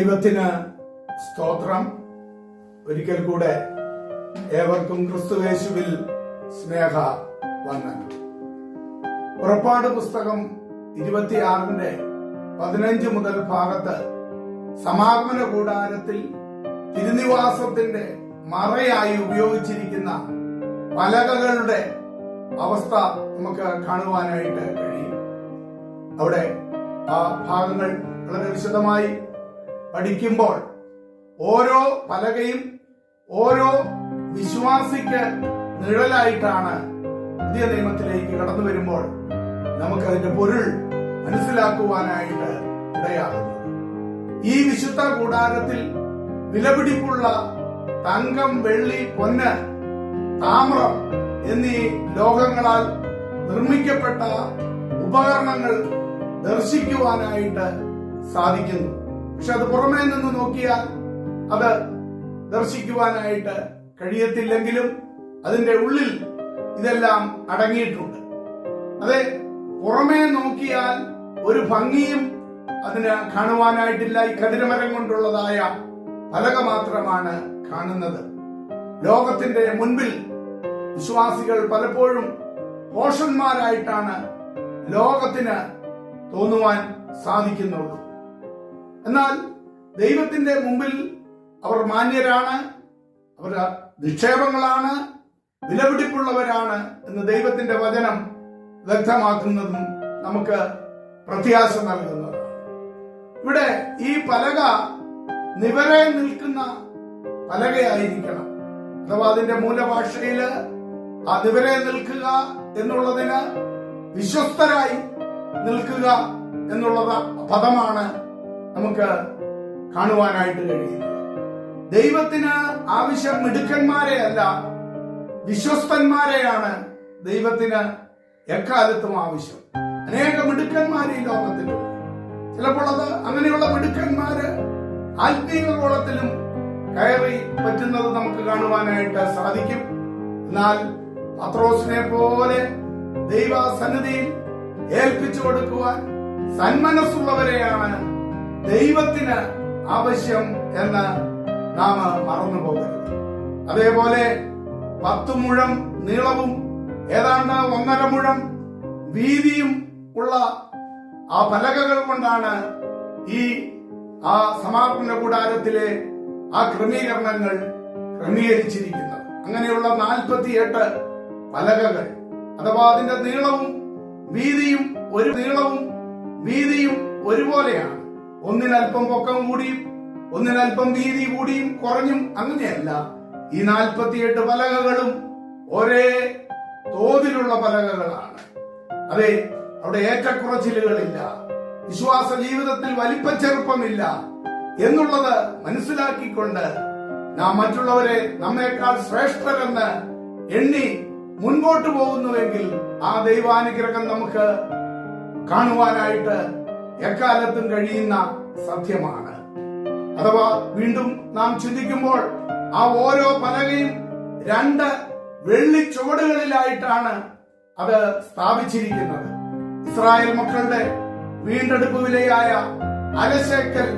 ദൈവത്തിന് സ്തോത്രം. ഒരിക്കൽ കൂടെ ഏവർക്കും ക്രിസ്തുവേശുവിൽ സ്നേഹ വന്ദനം. പുറപ്പാട് പുസ്തകം ഇരുപത്തിയാറിന്റെ പതിനഞ്ച് മുതൽ ഭാഗത്ത് സമാഗമന കൂടാരത്തിൽ തിരുനിവാസത്തിന്റെ മറയായി ഉപയോഗിച്ചിരിക്കുന്ന പലകകളുടെ അവസ്ഥ നമുക്ക് കാണുവാനായിട്ട് കഴിയും. അവിടെ ആ ഭാഗങ്ങൾ വളരെ വിശദമായി പഠിക്കുമ്പോൾ ഓരോ പലകയും ഓരോ വിശ്വാസിക്ക് നിഴലായിട്ടാണ് പുതിയ നിയമത്തിലേക്ക് കടന്നു വരുമ്പോൾ നമുക്ക് അതിന്റെ പൊരുൾ മനസ്സിലാക്കുവാനായിട്ട് ഇടയാകുന്നു ഈ വിശുദ്ധ കൂടാരത്തിൽ വിലപിടിപ്പുള്ള തങ്കം വെള്ളി പൊന്ന് താമ്രം എന്നീ ലോകങ്ങളാൽ നിർമ്മിക്കപ്പെട്ട ഉപകരണങ്ങൾ ദർശിക്കുവാനായിട്ട് സാധിക്കുന്നു. പക്ഷെ അത് പുറമേ നിന്ന് നോക്കിയാൽ അത് ദർശിക്കുവാനായിട്ട് കഴിയത്തില്ലെങ്കിലും അതിന്റെ ഉള്ളിൽ ഇതെല്ലാം അടങ്ങിയിട്ടുണ്ട്. അതെ പുറമേ നോക്കിയാൽ ഒരു ഭംഗിയും അതിന് കാണുവാനായിട്ടില്ല. ഈ കതിരമരം കൊണ്ടുള്ളതായ പലക മാത്രമാണ് കാണുന്നത്. ലോകത്തിന്റെ മുൻപിൽ വിശ്വാസികൾ പലപ്പോഴും പോഷന്മാരായിട്ടാണ് ലോകത്തിന് തോന്നുവാൻ സാധിക്കുന്നുള്ളൂ. എന്നാൽ ദൈവത്തിന്റെ മുമ്പിൽ അവർ മാന്യരാണ് അവർ നിക്ഷേപങ്ങളാണ് വിലപിടിപ്പുള്ളവരാണ് എന്ന് ദൈവത്തിന്റെ വചനം വ്യക്തമാക്കുന്നതും നമുക്ക് പ്രത്യാശ നൽകുന്നതാണ്. ഇവിടെ ഈ പലക നിവരെ നിൽക്കുന്ന പലകയായിരിക്കണം. അഥവാ അതിന്റെ മൂലഭാഷയിൽ ആ നിവരെ നിൽക്കുക എന്നുള്ളതിന് വിശ്വസ്തരായി നിൽക്കുക എന്നുള്ളത് പദമാണ് നമുക്ക് കാണുവാനായിട്ട് കഴിയുന്നത്. ദൈവത്തിന് ആവശ്യം മിടുക്കന്മാരെ അല്ല വിശ്വസ്തന്മാരെയാണ് ദൈവത്തിന് എക്കാലത്തും ആവശ്യം. അനേക മിടുക്കന്മാർ ഈ ലോകത്തിലുണ്ട്. ചിലപ്പോൾ അത് അങ്ങനെയുള്ള മിടുക്കന്മാര് ആത്മീയ കോളത്തിലും കയറി പറ്റുന്നത് നമുക്ക് കാണുവാനായിട്ട് സാധിക്കും. എന്നാൽ പത്രോസിനെ പോലെ ദൈവ സന്നിധിയിൽ ഏൽപ്പിച്ചു കൊടുക്കുവാൻ സന്മനസ്സുള്ളവരെയാണ് ദൈവത്തിന് ആവശ്യം എന്ന് നാം മറന്നു പോകരുത്. അതേപോലെ പത്തു മുഴം നീളവും ഏതാണ്ട് ഒന്നര മുഴം വീതിയും ഉള്ള ആ പലകകൾ കൊണ്ടാണ് ഈ ആ സമാപന കൂടാരത്തിലെ ആ ക്രമീകരണങ്ങൾ ക്രമീകരിച്ചിരിക്കുന്നത്. അങ്ങനെയുള്ള നാൽപ്പത്തിയെട്ട് പലകകൾ അഥവാ അതിന്റെ നീളവും വീതിയും ഒരു നീളവും വീതിയും ഒരുപോലെയാണ്. ഒന്നിനൽപ്പം പൊക്കം കൂടിയും ഒന്നിനൽപ്പം വീതി കൂടിയും കുറഞ്ഞും അങ്ങനെയല്ല. ഈ നാൽപ്പത്തിയെട്ട് പലകകളും ഒരേ തോതിലുള്ള പലകകളാണ്. അതെ അവിടെ ഏറ്റക്കുറച്ചിലുകളില്ല. വിശ്വാസ ജീവിതത്തിൽ വലിപ്പച്ചെറുപ്പമില്ല എന്നുള്ളത് മനസ്സിലാക്കിക്കൊണ്ട് നാം മറ്റുള്ളവരെ നമ്മേക്കാൾ ശ്രേഷ്ഠരെന്ന് എണ്ണി മുൻപോട്ട് പോകുന്നുവെങ്കിൽ ആ ദൈവാനുഗ്രഹം നമുക്ക് കാണുവാനായിട്ട് എക്കാലത്തും കഴിയുന്ന സത്യമാണ്. അഥവാ വീണ്ടും നാം ചിന്തിക്കുമ്പോൾ ആ ഓരോ പലകയും രണ്ട് വെള്ളി ചുവടുകളിലായിട്ടാണ് അത് സ്ഥാപിച്ചിരിക്കുന്നത്. ഇസ്രായേൽ മക്കളുടെ വീണ്ടെടുപ്പ് വിലയായ അരശേക്കൽ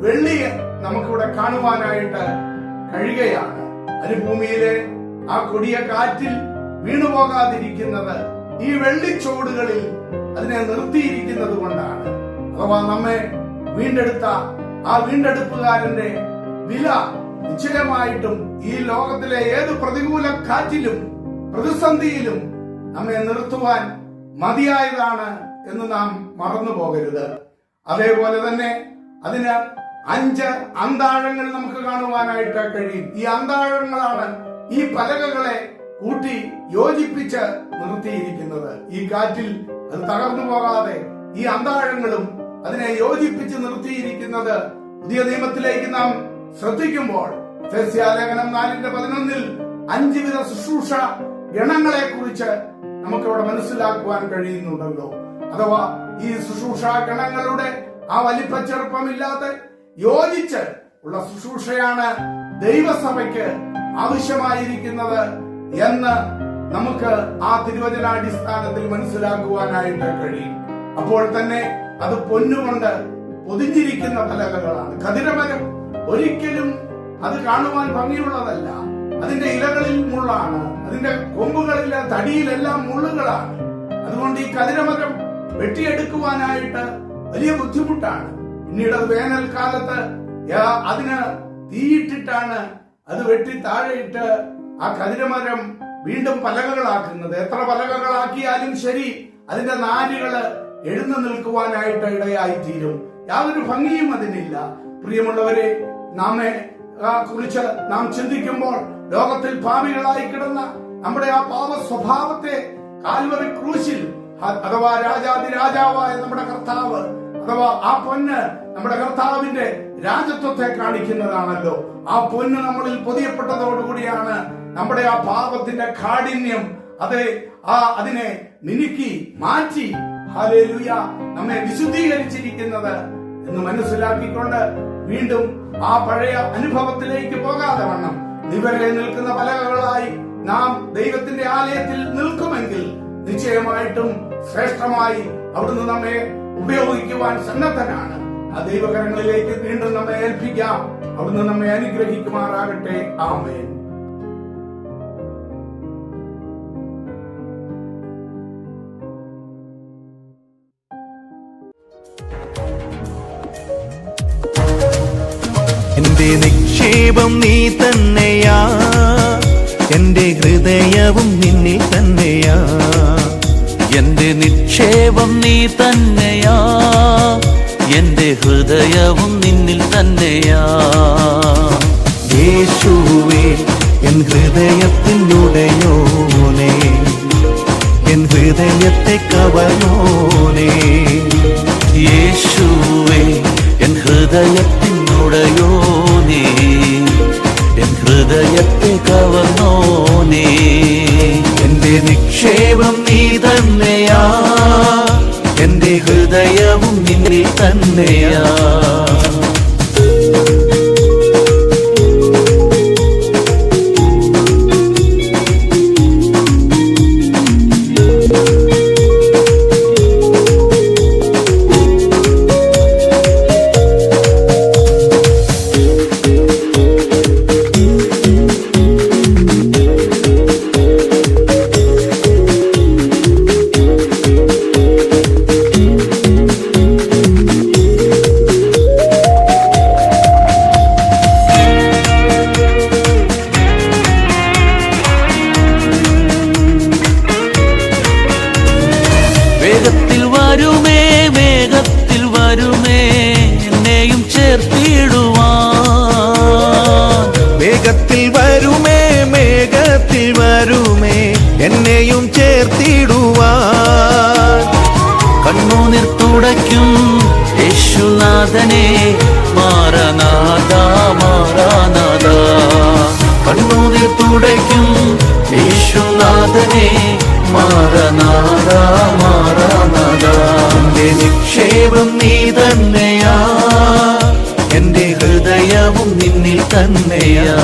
വെള്ളിയെ നമുക്കിവിടെ കാണുവാനായിട്ട് കഴിയുകയാണ്. അനുഭൂമിയിലെ ആ കൊടിയ കാറ്റിൽ വീണുപോകാതിരിക്കുന്നത് ഈ വെള്ളിച്ചോടുകളിൽ അതിനെ നിർത്തിയിരിക്കുന്നത് കൊണ്ടാണ്. അഥവാ നമ്മെ വീണ്ടെടുത്ത ആ വീണ്ടെടുപ്പുകാരന്റെ വില നിശ്ചയമായിട്ടും ഈ ലോകത്തിലെ ഏത് പ്രതികൂല കാറ്റിലും പ്രതിസന്ധിയിലും നമ്മെ നിർത്തുവാൻ മതിയായതാണ് എന്ന് നാം മറന്നു പോകരുത്. അതേപോലെ തന്നെ അതിന് അഞ്ച് അന്താഴങ്ങൾ നമുക്ക് കാണുവാനായിട്ട് കഴിയും. ഈ അന്താഴങ്ങളാണ് ഈ പലകകളെ കൂട്ടി യോജിപ്പിച്ച് നിർത്തിയിരിക്കുന്നത്. ഈ കാറ്റിൽ അത് തകർന്നു പോകാതെ ഈ അന്താഴങ്ങളും അതിനെ യോജിപ്പിച്ച് നിർത്തിയിരിക്കുന്നത് പുതിയ നിയമത്തിലേക്ക് നാം ശ്രദ്ധിക്കുമ്പോൾ ലേഖനം നാലിന്റെ പതിനൊന്നിൽ അഞ്ച് വിധ ശുശ്രൂഷ ഗണങ്ങളെ കുറിച്ച് നമുക്കിവിടെ മനസ്സിലാക്കുവാൻ കഴിയുന്നുണ്ടല്ലോ. അഥവാ ഈ ശുശ്രൂഷ ഗണങ്ങളുടെ ആ വലിപ്പച്ചെറുപ്പമില്ലാതെ യോജിച്ച് ഉള്ള ശുശ്രൂഷയാണ് ദൈവസഭയ്ക്ക് ആവശ്യമായിരിക്കുന്നത് എന്ന് നമുക്ക് ആ തിരുവചനാടിസ്ഥാനത്തിൽ മനസ്സിലാക്കുവാനായിട്ട് കഴിയും. അപ്പോൾ തന്നെ അത് പൊന്നുകൊണ്ട് പൊതിഞ്ഞിരിക്കുന്ന പലകകളാണ് കതിരമരം ഒരിക്കലും അത് കാണുവാൻ ഭംഗിയുള്ളതല്ല. അതിന്റെ ഇലകളിൽ മുള്ളാണ്. അതിന്റെ കൊമ്പുകളിലെ തടിയിലെല്ലാം മുള്ളുകളാണ്. അതുകൊണ്ട് ഈ കതിരമരം വെട്ടിയെടുക്കുവാനായിട്ട് വലിയ ബുദ്ധിമുട്ടാണ്. പിന്നീട് അത് വേനൽക്കാലത്ത് അതിന് തീയിട്ടിട്ടാണ് അത് വെട്ടി താഴെയിട്ട് ആ കതിരമരം വീണ്ടും പലകകളാക്കുന്നത്. എത്ര പലകകളാക്കിയാലും ശരി അതിന്റെ നാരുകൾ എഴുന്നു നിൽക്കുവാനായിട്ട് ഇടയായി തീരും യാതൊരു ഭംഗിയും അതിനില്ല. പ്രിയമുള്ളവരെ നാമെ കുറിച്ച് നാം ചിന്തിക്കുമ്പോൾ ലോകത്തിൽ പാപികളായി കിടന്ന നമ്മുടെ ആ പാപ സ്വഭാവത്തെ കാൽവറി ക്രൂശിൽ അഥവാ രാജാതി രാജാവായ നമ്മുടെ കർത്താവ് അഥവാ ആ പൊന്ന് നമ്മുടെ കർത്താവിന്റെ രാജത്വത്തെ കാണിക്കുന്നതാണല്ലോ. ആ പൊന്ന് നമ്മളിൽ പൊതിയപ്പെട്ടതോടുകൂടിയാണ് നമ്മുടെ ആ പാപത്തിന്റെ കാഠിന്യം. അതെ ആ അതിനെ മിനുക്കി മാറ്റി ഹാലേലൂയ. നമ്മെ വിശുദ്ധീകരിച്ചിരിക്കുന്നത് എന്ന് മനസ്സിലാക്കിക്കൊണ്ട് വീണ്ടും ആ പഴയ അനുഭവത്തിലേക്ക് പോകാതെ വണ്ണം. നിവരെ നിൽക്കുന്ന പലകകളായി നാം ദൈവത്തിന്റെ ആലയത്തിൽ നിൽക്കുമെങ്കിൽ നിശ്ചയമായിട്ടും ശ്രേഷ്ഠമായി അവിടുന്ന് നമ്മെ ഉപയോഗിക്കുവാൻ സന്നദ്ധനാണ്. ആ ദൈവകരങ്ങളിലേക്ക് വീണ്ടും നമ്മെ ഏൽപ്പിക്കാം. അവിടുന്ന് നമ്മെ അനുഗ്രഹിക്കുമാറാകട്ടെ. ആമേൻ. എന്റെ നിക്ഷേപം നീ തന്നെയാ. എന്റെ ഹൃദയവും നിന്നിൽ തന്നെയാ. എന്റെ നിക്ഷേപം നീ തന്നെയാ. എന്റെ ഹൃദയവും നിന്നിൽ തന്നെയാ. യേശുവേ എൻ ഹൃദയത്തിനുടയോനേ. എൻ ഹൃദയത്തെ കവർന്നോനേ. യേശുവേ എൻ ഹൃദയത്തിനുടയോനേ എൻ ഹൃദയത്തെ കവർന്നോനേ എന്റെ നിക്ഷേപം നീ തന്നെയാ. എന്റെ ഹൃദയവും നിന്നെ തന്നെയാ. യേശുനാഥനെ മാറനാഥ മാറാനാഥ. കണ്ണൂരിൽ തുടയ്ക്കും യേശുനാഥനെ മാറനാഥ മാറാനാഥ. എന്റെ നിക്ഷേപം നീ തന്നെയാ എന്റെ ഹൃദയവും നിന്നിൽ തന്നെയാ.